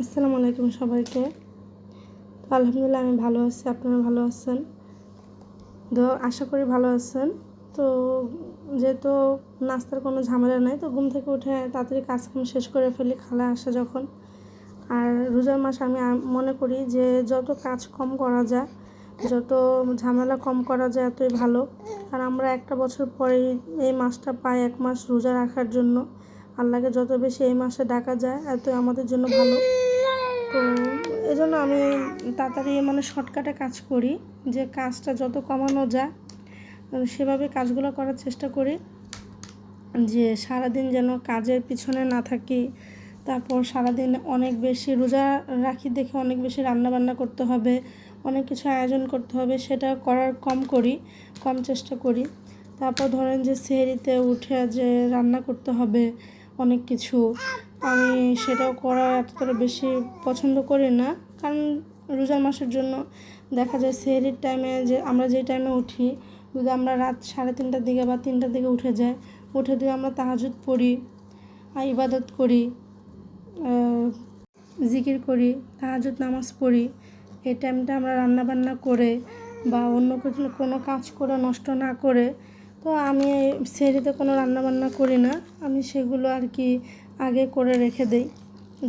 আসসালামু আলাইকুম সবাইকে। তো আলহামদুলিল্লাহ আমি ভালো আছি, আপনারা ভালো আছেন? তো আশা করি ভালো আছেন। তো যেহেতু নাস্তার কোনো ঝামেলা নাই, তো ঘুম থেকে উঠে তাড়াতাড়ি কাজকাম শেষ করে ফেলি খালা আসে যখন। আর রোজার মাস আমি মনে করি যে যত কাজ কম করা যায়, যত ঝামেলা কম করা যায়, এতই ভালো। আর আমরা একটা বছর পরেই এই মাসটা পাই এক মাস রোজা রাখার জন্য। আল্লাহকে যত বেশি এই মাসে ডাকা যায় এত আমাদের জন্য ভালো। তো এই জন্য আমি তাড়াতাড়ি মানে শর্টকাটে কাজ করি, যে কাজটা যত কমানো যায় সেভাবে কাজগুলো করার চেষ্টা করি, যে সারাদিন যেন কাজের পিছনে না থাকি, তারপর সারাদিন অনেক বেশি রোজা রাখি দেখে অনেক বেশি রান্না বান্না করতে হবে, অনেক কিছু আয়োজন করতে হবে, সেটা করার কম করি, কম চেষ্টা করি। তারপর ধরেন যে সেহরিতে উঠে যে রান্না করতে হবে অনেক কিছু। আমি সেটাও করা এতটা বেশি পছন্দ করি না। কারণ রোজার মাসের জন্য দেখা যায় সেহরির টাইমে যে আমরা যে টাইমে উঠি, যদি আমরা রাত সাড়ে তিনটার দিকে বা তিনটার দিকে উঠে যাই, উঠে দিয়ে আমরা তাহাজুদ পড়ি ইবাদত করি জিকির করি তাহাজুদ নামাজ পড়ি, এই টাইমটা আমরা রান্না বান্না করে বা অন্য কিছু কোনো কাজ করে নষ্ট না করে তো আমি সেরিতে কোনো রান্না বান্না করি না। আমি সেগুলো আর কি আগে করে রেখে দেই,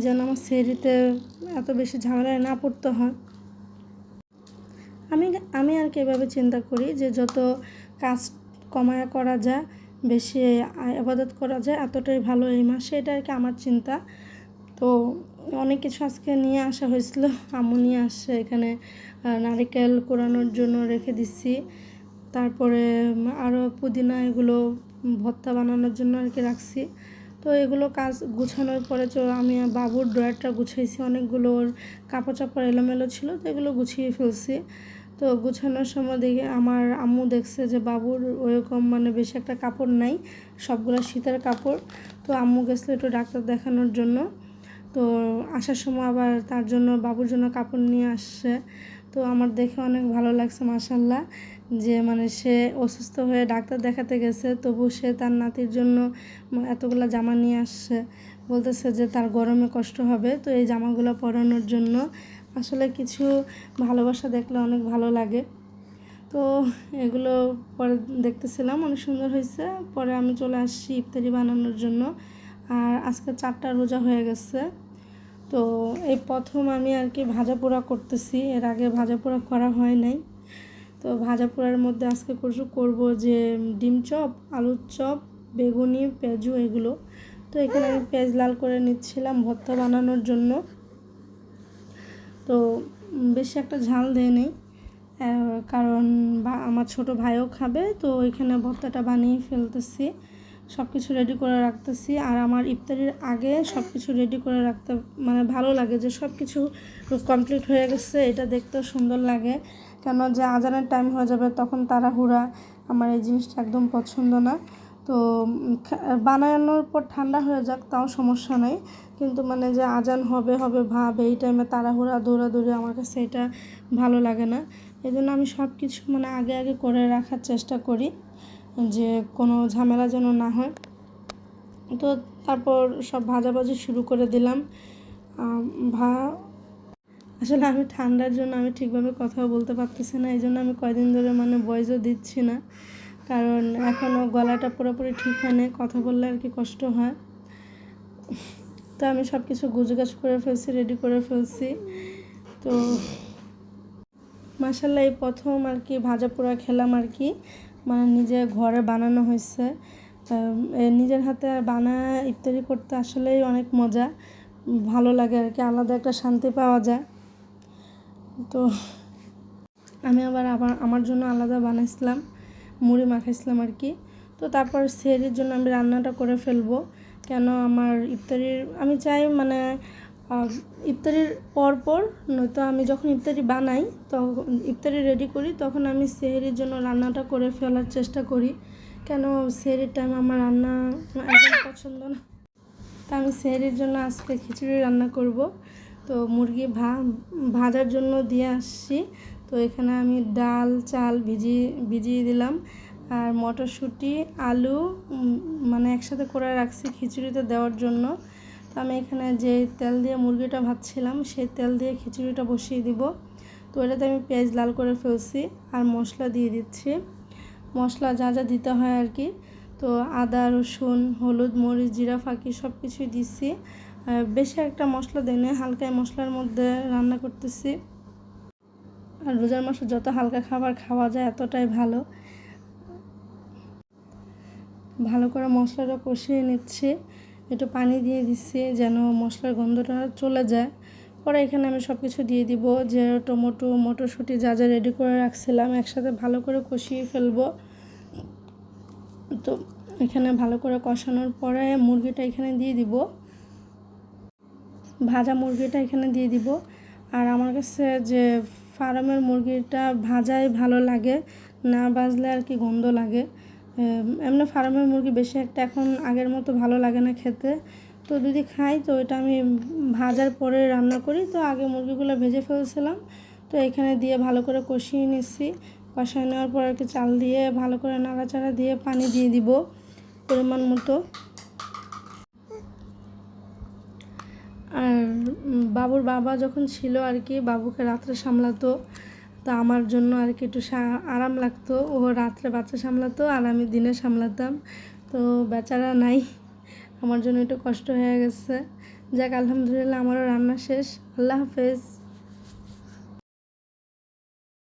যেন আমার সেরিতে এত বেশি ঝামেলায় না পড়তে হয়। আমি আমি আর কি এভাবে চিন্তা করি যে যত কাজ কমায়া করা যায়, বেশি আবাদত করা যায়, এতটাই ভালো এই মাসে, এটা আর কি আমার চিন্তা। তো অনেক কিছু আজকে নিয়ে আসা হয়েছিল, আম্মু নিয়ে আসছে এখানে নারিকেল কোরানোর জন্য রেখে দিচ্ছি। তারপরে আরও পুদিনা এগুলো ভর্তা বানানোর জন্য আর কি রাখছি। তো এগুলো কাজ গুছানোর পরে তো আমি বাবুর ড্রয়ারটা গুছাইছি, অনেকগুলো ওর কাপড় চাপড় এলোমেলো ছিল, তো এগুলো গুছিয়ে ফেলছি। তো গুছানোর সময় দেখে আমার আম্মু দেখছে যে বাবুর ওরকম মানে বেশি একটা কাপড় নাই, সবগুলো শীতের কাপড়। তো আম্মু গেছিল একটু ডাক্তার দেখানোর জন্য। তো আসার সময় আবার তার জন্য, বাবুর জন্য কাপড় নিয়ে আসছে। তো আমার দেখে অনেক ভালো লাগছে মাসাল্লাহ যে মানে সে অসুস্থ হয়ে ডাক্তার দেখাতে গেছে, তবু সে তার নাতির জন্য এতগুলো জামা নিয়ে আসছে। বলতেছে যে তার গরমে কষ্ট হবে। তো এই জামাগুলো পরানোর জন্য আসলে কিছু ভালোবাসা দেখলে অনেক ভালো লাগে। তো এগুলো পরে দেখতেছিলাম, অনেক সুন্দর হয়েছে। পরে আমি চলে আসছি ইফতারি বানানোর জন্য। আর আজকে চারটা রোজা হয়ে গেছে। তো এই প্রথম আমি আর কি ভাজা পোড়া করতেছি। এর আগে ভাজা পোড়া করা হয় নাই। তো ভাজা পোড়ার মধ্যে আজকে করব যে ডিম চপ, আলুর চপ, বেগুনি, পেঁয়াজু, এগুলো। তো এখানে আমি পেঁয়াজ লাল করে নিচ্ছিলাম ভর্তা বানানোর জন্য। তো বেশি একটা ঝাল দেয় নেই কারণ বা, আমার ছোট ভাইও খাবে, তো এখানে ভর্তাটা বানিয়ে ফেলতেছি সব কিছু রেডি করে রাখতেছি। আর আমার ইফতারির আগে সব কিছু রেডি করে রাখতে মানে ভালো লাগে যে সব কিছু কমপ্লিট হয়ে গেছে, এটা দেখতেও সুন্দর লাগে। কেন যে আজানের টাইম হয়ে যাবে, তখন তাড়াহুড়া, আমার এই জিনিসটা একদম পছন্দ না। তো বানানোর পর ঠান্ডা হয়ে যাক, তাও সমস্যা নেই। কিন্তু মানে যে আজান হবে হবে ভাব, এই টাইমে তাড়াহুড়া, দৌড়াদৌড়ি আমার কাছে এটা ভালো লাগে না। এই জন্য আমি সব কিছু মানে আগে আগে করে রাখার চেষ্টা করি, যে কোনো ঝামেলা যেন না হয়। তো তারপর সব ভাজাভাজি শুরু করে দিলাম। ভা আসলে আমি ঠান্ডার জন্য আমি ঠিকভাবে কথাও বলতে পারতেছি না, এই জন্য আমি কয়দিন ধরে মানে ভয়েসও দিচ্ছি না। কারণ এখনও গলাটা পুরোপুরি ঠিক হয়নি কথা বললে আর কি কষ্ট হয়। তো আমি সব কিছু গুজগাছ করে ফেলছি রেডি করে ফেলছি। তো মাসাল্লাহ এই প্রথম আর কি ভাজা পোড়া খেলাম আর কি। মানে নিজে ঘরে বানানো হয়েছে। নিজের হাতে আর বানা ইফতারি করতে আসলেই অনেক মজা। ভালো লাগে আর কি, আলাদা একটা শান্তি পাওয়া যায়। তো আমি আবার আবার আমার জন্য আলাদা বানাইছিলাম, মুড়ি মাখাইছিলাম আর কি। তো তারপর সেরির জন্য আমি রান্নাটা করে ফেলব। কেন আমার ইফতারির, আমি চাই মানে ইফতারির পর পর নয়তো আমি যখন ইফতারি বানাই, তখন ইফতারি রেডি করি, তখন আমি সেহরির জন্য রান্নাটা করে ফেলার চেষ্টা করি। কেন সেহরির টাইম আমার রান্না একদম পছন্দ না। তা আমি সেহরির জন্য আজকে খিচুড়ি রান্না করব। তো মুরগি ভা, ভাজার জন্য দিয়ে আসছি। তো এখানে আমি ডাল, চাল ভিজিয়ে ভিজিয়ে দিলাম। আর মটরশুঁটি, আলু মানে একসাথে করে রাখছি খিচুড়িতে দেওয়ার জন্য। তো আমি এখানে যে তেল দিয়ে মুরগিটা ভাজছিলাম, সেই তেল দিয়ে খিচুড়িটা বসিয়ে দিব। তো এটাতে আমি পেঁয়াজ লাল করে ফেলছি আর মশলা দিয়ে দিচ্ছি। মশলা যা যা দিতে হয় আর কি। তো আদা, রসুন, হলুদ, মরিচ, জিরা, ফাঁকি সব কিছুই দিচ্ছি। বেশি একটা মশলা দেয় না হালকা মশলার মধ্যে রান্না করতেছি। আর রোজার মাসে যত হালকা খাবার খাওয়া যায় এতটাই ভালো। ভালো করে মশলাটা কষিয়ে নিচ্ছি, একটু পানি দিয়ে দিচ্ছি যেন মশলার গন্ধটা চলে যায়। পরে এখানে আমি সব কিছু দিয়ে দিব, যে টমেটো, মটরশুঁটি যা যা রেডি করে রাখছিলাম একসাথে ভালো করে কষিয়ে ফেলব। তো এখানে ভালো করে কষানোর পরে মুরগিটা এখানে দিয়ে দিব। ভাজা মুরগিটা এখানে দিয়ে দিব। আর আমার কাছে যে ফার্মের মুরগিটা ভাজাই ভালো লাগে, না বাজলে আর কি গন্ধ লাগে। এমনি ফার্মের মুরগি বেশি একটা এখন আগের মতো ভালো লাগে না খেতে। তো যদি খাই, তো এটা আমি ভাজার পরে রান্না করি। তো আগে মুরগিগুলো ভেজে ফেলছিলাম। তো এখানে দিয়ে ভালো করে কষিয়ে নিচ্ছি। কষায় নেওয়ার পর আর কি চাল দিয়ে ভালো করে নাড়াচাড়া দিয়ে পানি দিয়ে দিব পরিমাণ মতো আর বাবুর বাবা যখন ছিল আর কি, বাবুকে রাত্রে সামলাতো, তা আমার জন্য আর কি একটু আরাম লাগতো। ও রাত্রে বাচ্চা সামলাতো আর আমি দিনে সামলাতাম। তো বেচারা নাই, আমার জন্য একটু কষ্ট হয়ে গেছে। যাক, আলহামদুলিল্লাহ আমারও রান্না শেষ। আল্লাহ হাফেজ।